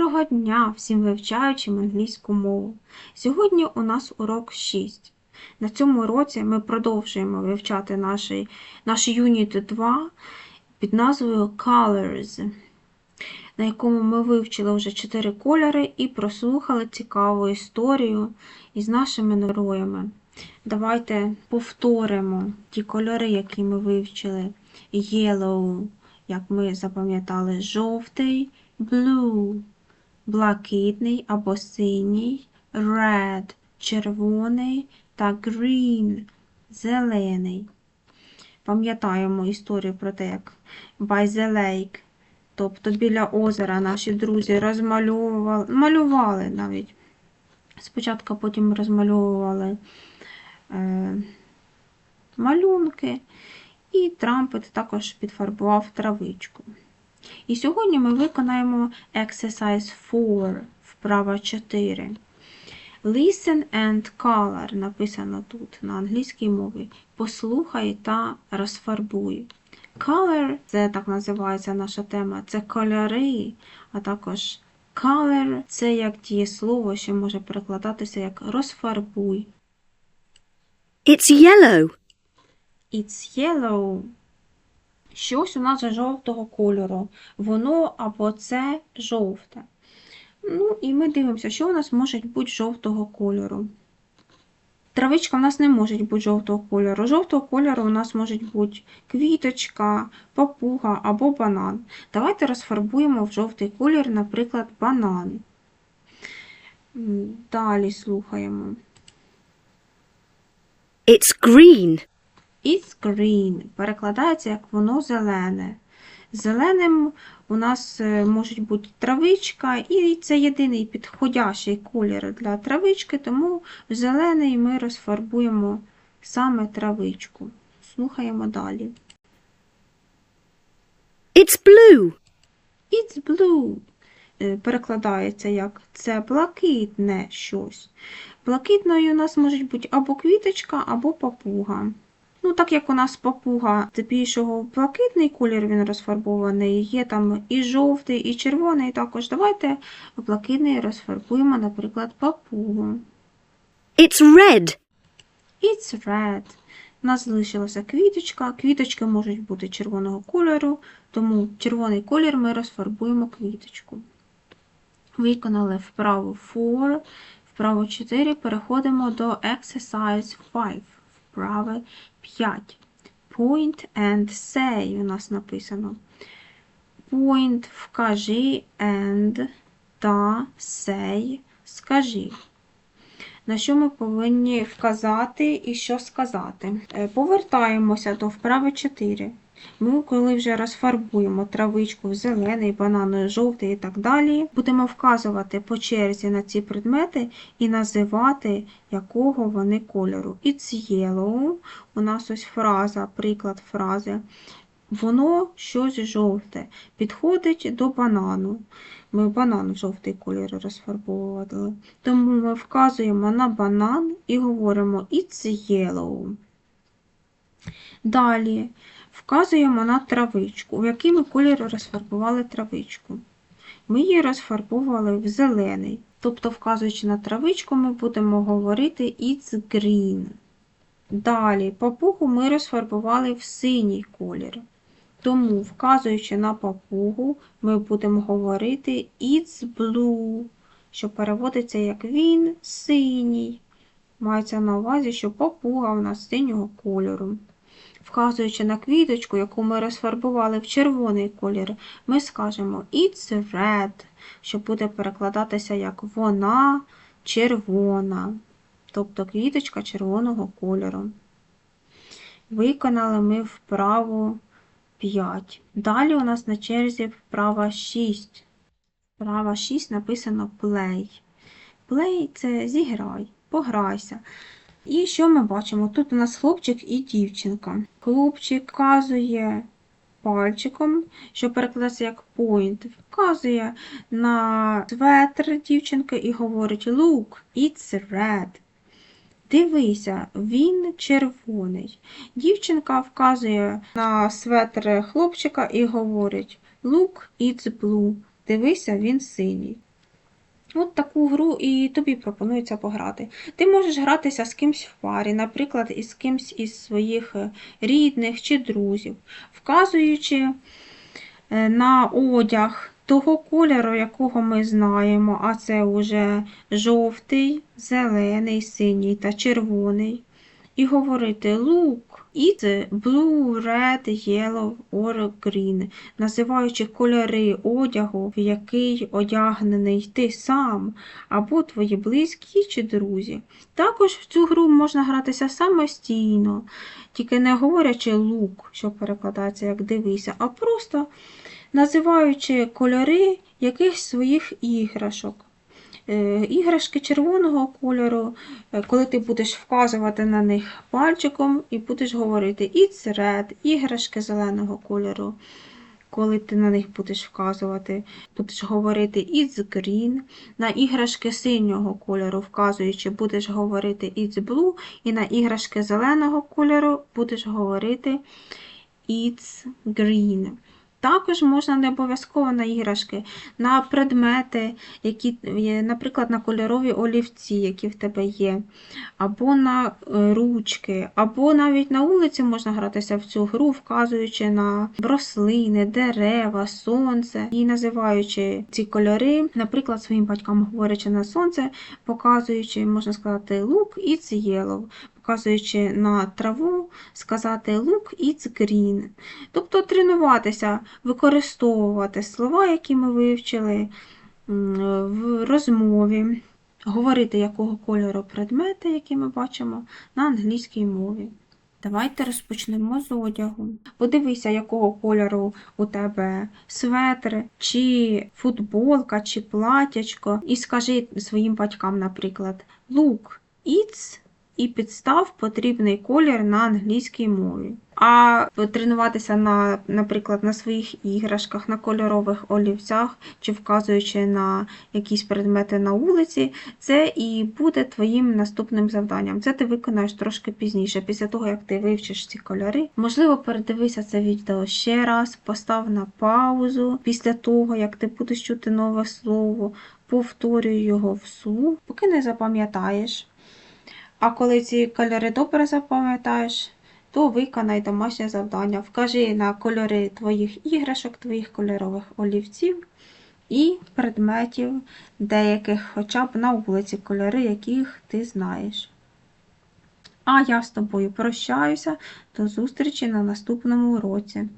Доброго дня всім вивчаючим англійську мову. Сьогодні у нас урок 6. На цьому уроці ми продовжуємо вивчати наш, наш юніт 2 під назвою Colors, на якому ми вивчили вже 4 кольори і прослухали цікаву історію із нашими героями. Давайте повторимо ті кольори, які ми вивчили. Yellow, як ми запам'ятали, жовтий, blue, блакитний або синій, red, червоний та green, зелений. Пам'ятаємо історію про те, як by the lake, тобто біля озера наші друзі розмальовували, малювали навіть. Спочатку потім розмальовували е, малюнки, і Трампет також підфарбував травичку. І сьогодні ми виконаємо exercise 4, вправа 4. Listen and color написано тут на англійській мові. Послухай та розфарбуй. Color це так називається наша тема, це кольори, а також color це як дієслово, що може перекладатися як розфарбуй. It's yellow. It's yellow. Щось у нас жовтого кольору. Воно або це жовте. Ну, і ми дивимося, що у нас може бути жовтого кольору. Травичка у нас не може бути жовтого кольору. Жовтого кольору у нас може бути квіточка, папуга або банан. Давайте розфарбуємо в жовтий колір, наприклад, банан. Далі слухаємо. It's green. It's green перекладається як воно зелене. Зеленим у нас е, можуть бути травичка, і це єдиний підходящий колір для травички, тому в зелений ми розфарбуємо саме травичку. Слухаємо далі. It's blue. It's blue е, перекладається як це блакитне щось. Блакитною у нас можуть бути або квіточка, або папуга. Ну, так як у нас папуга здебільшого блакитний колір він розфарбований, є там і жовтий, і червоний також. Давайте блакитний розфарбуємо, наприклад, папугу. It's red. It's red. У нас залишилася квіточка. Квіточки можуть бути червоного кольору, тому червоний колір ми розфарбуємо квіточку. Виконали вправу 4, вправу 4, переходимо до exercise 5, вправи 5. Point and say у нас написано. Point вкажи and та say скажи на що ми повинні вказати і що сказати. Е, Повертаємося до вправи 4. Ми, коли вже розфарбуємо травичку в зелений, банановий, жовтий і так далі, будемо вказувати по черзі на ці предмети і називати, якого вони кольору. It's yellow. У нас ось фраза, приклад фрази. Воно щось жовте. Підходить до банану. Ми банан в жовтий колір розфарбовували. Тому ми вказуємо на банан і говоримо It's yellow. Далі вказуємо на травичку, в який ми кольорі розфарбували травичку. Ми її розфарбовували в зелений. Тобто, вказуючи на травичку, ми будемо говорити It's green. Далі папугу ми розфарбували в синій колір. Тому, вказуючи на папугу, ми будемо говорити It's blue, що переводиться як він синій. Мається на увазі, що папуга у нас синього кольору. Вказуючи на квіточку, яку ми розфарбували в червоний колір, ми скажемо It's red, що буде перекладатися як вона червона, тобто квіточка червоного кольору. Виконали ми вправу 5. Далі у нас на черзі вправа 6. Вправа 6 написано play. Play це зіграй, пограйся. І що ми бачимо? Тут у нас хлопчик і дівчинка. Хлопчик вказує пальчиком, що перекладається як point, вказує на светр дівчинки і говорить Look, it's red. Дивися, він червоний. Дівчинка вказує на светр хлопчика і говорить Look, it's blue. Дивися, він синій. От таку гру і тобі пропонується пограти. Ти можеш гратися з кимсь в парі, наприклад, із кимсь із своїх е, рідних чи друзів, вказуючи е, на одяг того кольору, якого ми знаємо, а це вже жовтий, зелений, синій та червоний. І говорити look, it's blue, red, yellow or green називаючи кольори одягу, в який одягнений ти сам або твої близькі чи друзі. Також в цю гру можна гратися самостійно, тільки не говорячи лук, що перекладається як дивися, а просто називаючи кольори якихось своїх іграшок. Е, Іграшки червоного кольору, е, коли ти будеш вказувати на них пальчиком і будеш говорити It's red, іграшки зеленого кольору. Коли ти на них будеш вказувати, будеш говорити It's green, на іграшки синього кольору вказуючи, будеш говорити It's blue, і на іграшки зеленого кольору будеш говорити It's green. Також можна не обов'язково на іграшки, на предмети, які, наприклад, на кольорові олівці, які в тебе є, або на е, ручки, або навіть на вулиці можна гратися в цю гру, вказуючи на рослини, дерева, сонце. І називаючи ці кольори, наприклад, своїм батькам говорячи на сонце, показуючи, можна сказати, look, it's yellow, показуючи на траву, сказати look, it's green. Тобто тренуватися, використовувати слова, які ми вивчили в розмові, говорити, якого кольору предмети, які ми бачимо на англійській мові. Давайте розпочнемо з одягу. Подивися, якого кольору у тебе светр, чи футболка, чи платячко, і скажи своїм батькам, наприклад, look, it's і підстав потрібний колір на англійській мові. А тренуватися на, наприклад, на своїх іграшках, на кольорових олівцях чи вказуючи на якісь предмети на вулиці, це і буде твоїм наступним завданням. Це ти виконаєш трошки пізніше, після того, як ти вивчиш ці кольори. Можливо, передивися це відео ще раз, постав на паузу після того, як ти будеш чути нове слово, повторюй його вслух, поки не запам'ятаєш. А коли ці кольори добре запам'ятаєш, то виконай домашнє завдання. Вкажи на кольори твоїх іграшок, твоїх кольорових олівців і предметів деяких, хоча б на вулиці, кольори, яких ти знаєш. А я з тобою прощаюся. До зустрічі на наступному уроці.